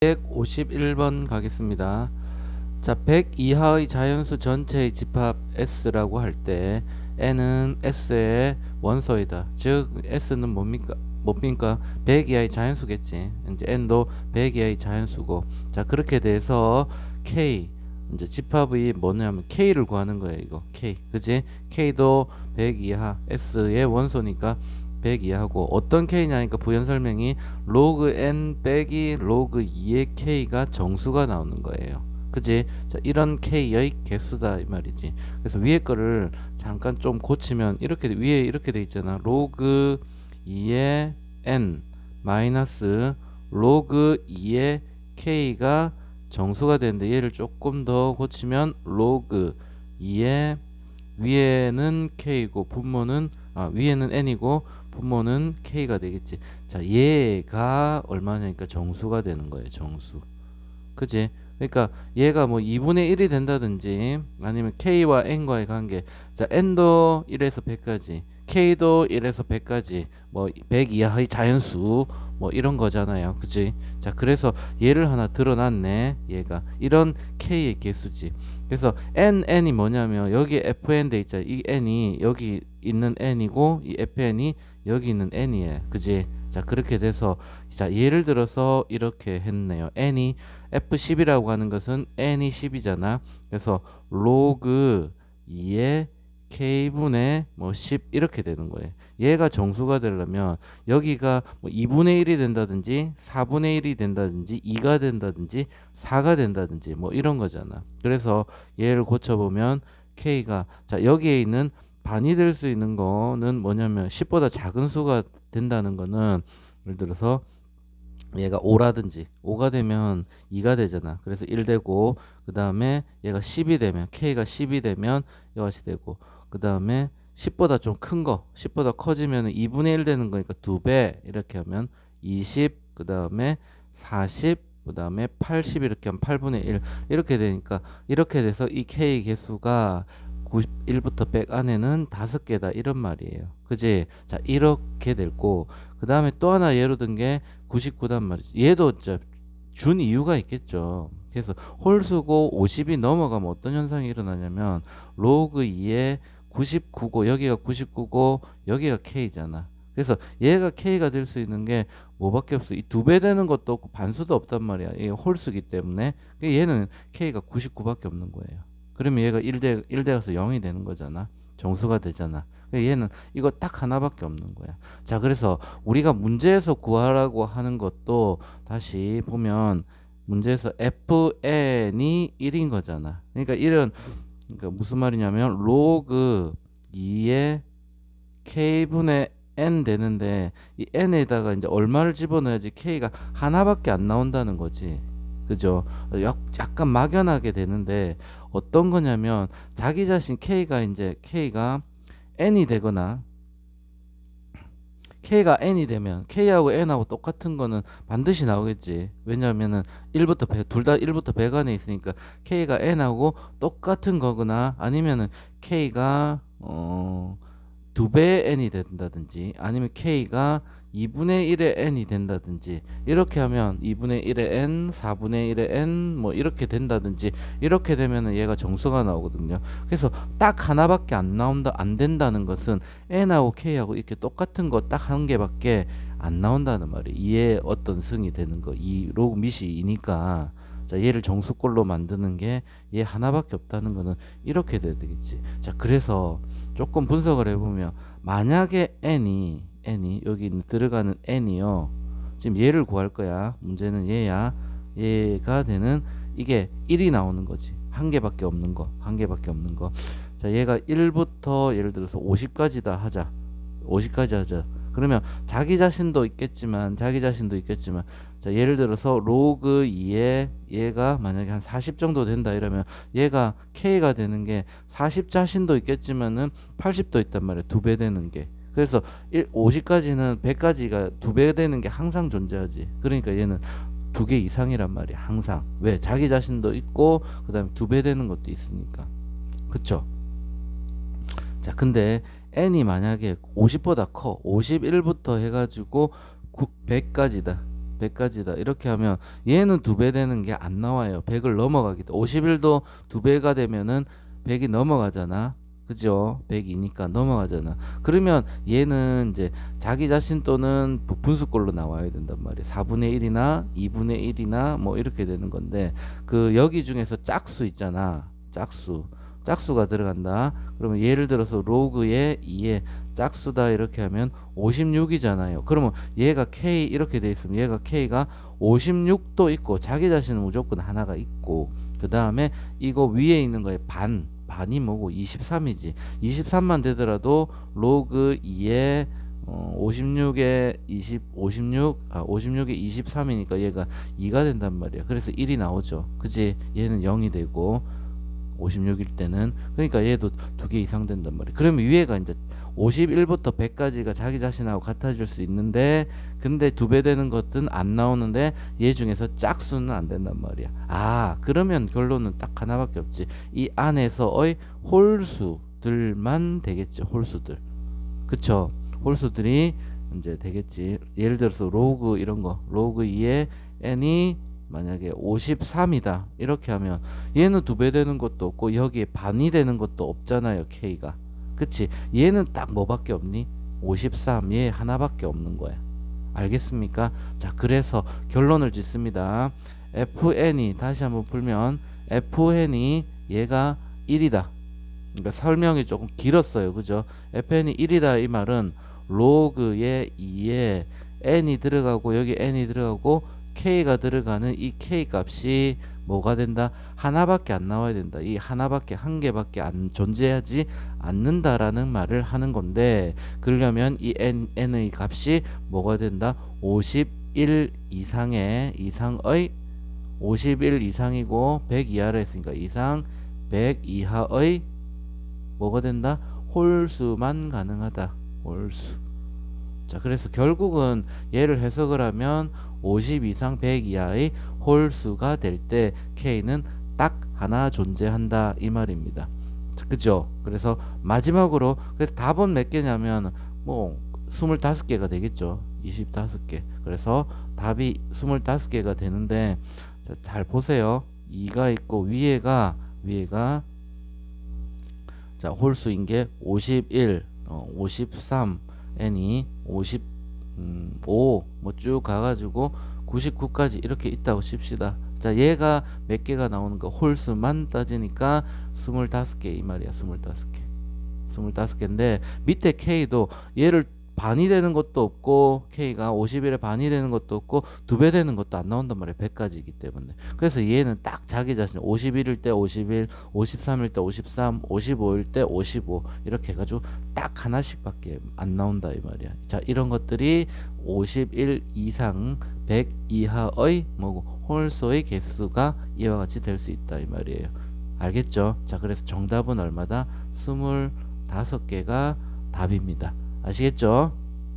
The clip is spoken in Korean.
151번 가겠습니다. 자, 100 이하의 자연수 전체의 집합 S라고 할 때 N은 S의 원소이다. 즉 S는 뭡니까? 뭡니까? 100 이하의 자연수겠지. 이제 N도 100 이하의 자연수고. 자, 그렇게 돼서 K 이제 집합이 뭐냐면 K를 구하는 거예요, 이거. K. 그지? K도 100 이하 S의 원소니까 100 이하고 어떤 K냐니까 부연 설명이 로그 n 빼기 로그 2의 k가 정수가 나오는 거예요. 그지? 자, 이런 k의 개수다 이 말이지. 그래서 위에 거를 잠깐 좀 고치면 이렇게 위에 이렇게 돼 있잖아. 로그 2의 n 마이너스 로그 2의 k가 정수가 되는데 얘를 조금 더 고치면 로그 2의 위에는 k고 분모는 아 위에는 n이고 분모는 k가 되겠지. 자, 얘가 얼마냐니까 정수가 되는 거예요. 정수. 그지? 그러니까 얘가 뭐 2분의 1이 된다든지 아니면 k와 n과의 관계. 자, n도 1에서 100까지, k도 1에서 100까지, 뭐 100 이하의 자연수 뭐 이런 거잖아요. 그지? 자, 그래서 얘를 하나 드러났네. 얘가 이런 k의 개수지. 그래서 n n이 뭐냐면 여기 fn 돼 있잖아. 이 n이 여기 있는 n이고 이 fn이 여기 있는 n이에요. 그지? 자, 그렇게 돼서 자, 예를 들어서 이렇게 했네요. n이 f10이라고 하는 것은 n이 10이잖아. 그래서 로그 2의 k분의 뭐 10 이렇게 되는 거예요. 얘가 정수가 되려면 여기가 뭐 2분의 1이 된다든지 4분의 1이 된다든지 2가 된다든지 4가 된다든지 뭐 이런 거잖아. 그래서 얘를 고쳐보면 k가 자 여기에 있는 반이 될 수 있는 거는 뭐냐면 10보다 작은 수가 된다는 거는 예를 들어서 얘가 5라든지 5가 되면 2가 되잖아. 그래서 1 되고 그 다음에 얘가 10이 되면 k가 10이 되면 이것이 되고 그 다음에 10보다 좀 큰 거, 10보다 커지면 2분의 1 되는 거니까 2배 이렇게 하면 20, 그 다음에 40, 그 다음에 80 이렇게 하면 8분의 1 이렇게 되니까 이렇게 돼서 이 k 개수가 91부터 100 안에는 다섯 개다 이런 말이에요. 그지? 자 이렇게 됐고 그 다음에 또 하나 예로 든 게 99단 말이지. 얘도 준 이유가 있겠죠. 그래서 홀수고 50이 넘어가면 어떤 현상이 일어나냐면 로그 2에 99고 여기가 99고 여기가 k잖아. 그래서 얘가 k가 될 수 있는 게 뭐밖에 없어. 이 두 배 되는 것도 없고 반수도 없단 말이야. 이게 홀수기 때문에. 그러니까 얘는 k가 99밖에 없는 거예요. 그러면 얘가 1대 1대 가서 0이 되는 거잖아. 정수가 되잖아. 얘는 이거 딱 하나밖에 없는 거야. 자, 그래서 우리가 문제에서 구하라고 하는 것도 다시 보면 문제에서 fn이 1인 거잖아. 그러니까 1은 그러니까 무슨 말이냐면 로그 2의 k분의 n 되는데 이 n에다가 이제 얼마를 집어넣어야지 k가 하나밖에 안 나온다는 거지. 그죠? 약간 막연하게 되는데 어떤 거냐면 자기 자신 k가 이제 k가 n이 되거나 k가 n이 되면 k하고 n하고 똑같은 거는 반드시 나오겠지. 왜냐하면은 1부터 100, 둘다 1부터 100 안에 있으니까 k가 n하고 똑같은 거거나 아니면은 k가 어, 두 배 n이 된다든지 아니면 k가 2분의 1의 n이 된다든지 이렇게 하면 2분의 1의 n, 4분의 1의 n 뭐 이렇게 된다든지 이렇게 되면은 얘가 정수가 나오거든요. 그래서 딱 하나밖에 안 나온다 안 된다는 것은 n하고 k하고 이렇게 똑같은 거 딱 한 개밖에 안 나온다는 말이에요. 이에 어떤 승이 되는 거. 이 로그 밑이 이니까 자, 얘를 정수꼴로 만드는 게 얘 하나밖에 없다는 거는 이렇게 돼야 되겠지. 자, 그래서 조금 분석을 해 보면 만약에 n이 n이 여기 들어가는 n이요. 지금 얘를 구할 거야. 문제는 얘야. 얘가 되는 이게 1이 나오는 거지. 한 개밖에 없는 거. 한 개밖에 없는 거. 자, 얘가 1부터 예를 들어서 50까지다 하자. 50까지 하자. 그러면 자기 자신도 있겠지만 자기 자신도 있겠지만 자, 예를 들어서 로그 2에 얘가 만약에 한 40 정도 된다 이러면 얘가 k가 되는 게 40 자신도 있겠지만은 80도 있단 말이야. 두 배 되는 게. 그래서 50까지는 100까지가 두 배 되는 게 항상 존재하지. 그러니까 얘는 두 개 이상이란 말이야. 항상. 왜? 자기 자신도 있고 그다음에 두 배 되는 것도 있으니까. 그쵸? 자, 근데 n이 만약에 50보다 커. 51부터 해 가지고 100까지다. 100까지다. 이렇게 하면 얘는 두 배 되는 게 안 나와요. 100을 넘어가기 때문에 51도 두 배가 되면은 100이 넘어가잖아. 그죠? 100이니까 넘어가잖아. 그러면 얘는 이제 자기 자신 또는 부- 분수꼴로 나와야 된단 말이야. 4분의 1이나 2분의 1이나 뭐 이렇게 되는 건데 그 여기 중에서 짝수 있잖아. 짝수. 짝수가 들어간다. 그러면 예를 들어서 로그의 2의 짝수다 이렇게 하면 56이잖아요. 그러면 얘가 k 이렇게 돼 있으면 얘가 k가 56도 있고 자기 자신은 무조건 하나가 있고 그 다음에 이거 위에 있는 거에 반 반이 뭐고 23이지 23만 되더라도 로그 2에 어, 56에 20 56 아, 56에 23이니까 얘가 2가 된단 말이야. 그래서 1이 나오죠. 그지? 얘는 0이 되고 56일 때는 그러니까 얘도 두 개 이상 된단 말이야. 그러면 위에가 이제 51부터 100까지가 자기 자신하고 같아질 수 있는데 근데 두 배 되는 것은 안 나오는데 얘 중에서 짝수는 안 된단 말이야. 아 그러면 결론은 딱 하나밖에 없지. 이 안에서의 홀수들만 되겠지. 홀수들. 그쵸? 홀수들이 이제 되겠지. 예를 들어서 로그 이런 거 로그 2에 n이 만약에 53이다 이렇게 하면 얘는 두 배 되는 것도 없고 여기에 반이 되는 것도 없잖아요 k가 그치? 얘는 딱 뭐밖에 없니? 53 얘 하나밖에 없는 거야. 알겠습니까? 자 그래서 결론을 짓습니다. Fn이 다시 한번 풀면 fn이 얘가 1이다. 그러니까 설명이 조금 길었어요. 그죠? Fn이 1이다. 이 말은 로그의 2에 n이 들어가고 여기 n이 들어가고 k가 들어가는 이 k 값이 뭐가 된다? 하나밖에 안 나와야 된다. 이 하나밖에 한 개밖에 안 존재하지 않는다라는 말을 하는 건데 그러려면 이 n n의 값이 뭐가 된다? 51 이상의 이상의 51 이상이고 100 이하로 했으니까 이상 100 이하의 뭐가 된다? 홀수만 가능하다. 홀수. 자, 그래서 결국은 얘를 해석을 하면 50 이상 100 이하의 홀수가 될 때 k는 딱 하나 존재한다 이 말입니다. 자, 그죠? 그래서 마지막으로 그래서 답은 몇 개냐면 뭐 25개가 되겠죠. 25개. 그래서 답이 25개가 되는데 자, 잘 보세요. 2가 있고 위에가 위에가 자, 홀수인 게 51, 어, 53, n이 55, 뭐쭉 가가지고 99까지 이렇게 있다고 칩시다. 자, 얘가 몇 개가 나오는 거 홀수만 따지니까 25개 이 말이야. 25개. 25개인데 밑에 K도 얘를 반이 되는 것도 없고 K가 51에 반이 되는 것도 없고 두 배 되는 것도 안 나온단 말이야. 100까지이기 때문에. 그래서 얘는 딱 자기 자신 51일 때 51, 53일 때 53, 55일 때 55 이렇게 해가지고 딱 하나씩밖에 안 나온다 이 말이야. 자, 이런 것들이 51 이상 100 이하의 뭐고 홀수의 개수가 이와 같이 될 수 있다 이 말이에요. 알겠죠? 자, 그래서 정답은 얼마다? 25개가 답입니다. 아시겠죠?